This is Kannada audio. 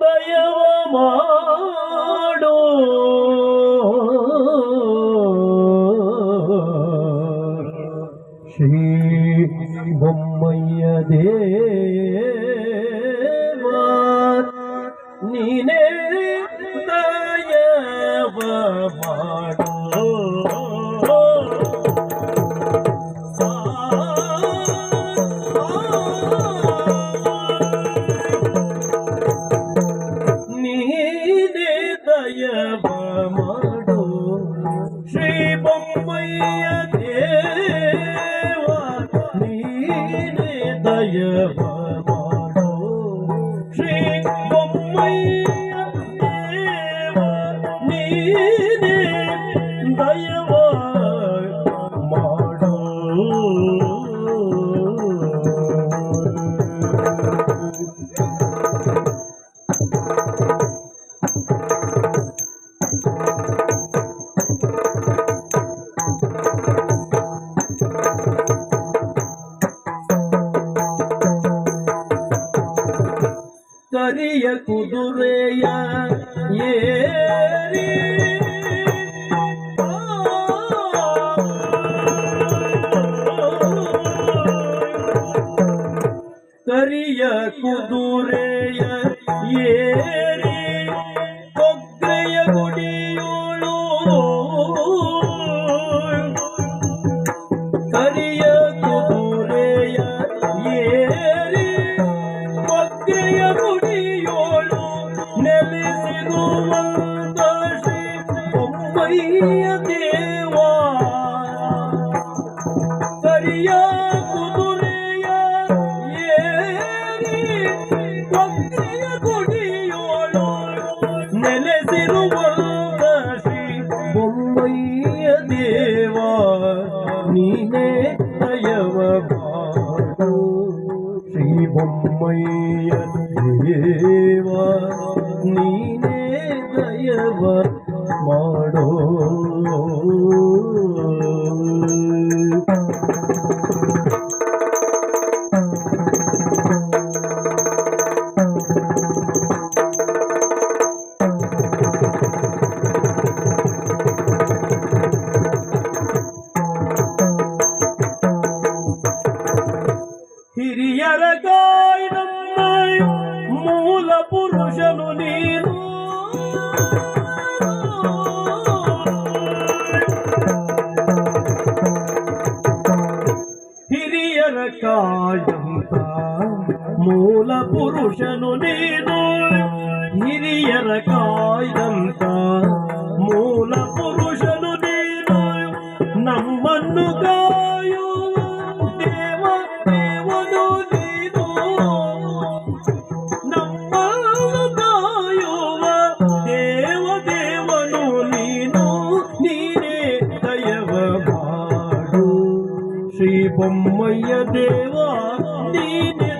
ದಯವ ಮಾಡೋ ಶ್ರೀ ಬೊಮ್ಮಯ್ಯ ದೇವ ನೀನೇ ದಯವ ಮಾಡೋ. ಬೊಮ್ಮಯ್ಯ ದೇವ ನೀನೇ ದಯವ ಮಾಡೋ. ಶ್ರೀ ಬೊಮ್ಮಯ್ಯ ಕರಿಯ ಕುದುರೆಯ ಏರಿ. ಕರಿಯ ಕುದುರೆಯ ಏರಿ. ಕೊಗ್ರೆಯ ಗುಡಿಯೋಳು. ಕರಿಯ ಬೊಮ್ಮಯ್ಯ ದೇವ ನೀನೇ ದಯವ ಕಾಯಂತ ಮೂಲ ಪುರುಷನು ನೀನು ಹಿರಿಯರ ಕಾಯ್ದಂತ ಮೂಲ ಪುರುಷನು ನೀನು ನಮ್ಮನ್ನು ಕಾಯುವ ದೇವ ದೇವನು ನೀನು ಶ್ರೀ ಬೊಮ್ಮಯ್ಯ ದೇವ ನೀನೆ ದಯವ ಮಾಡು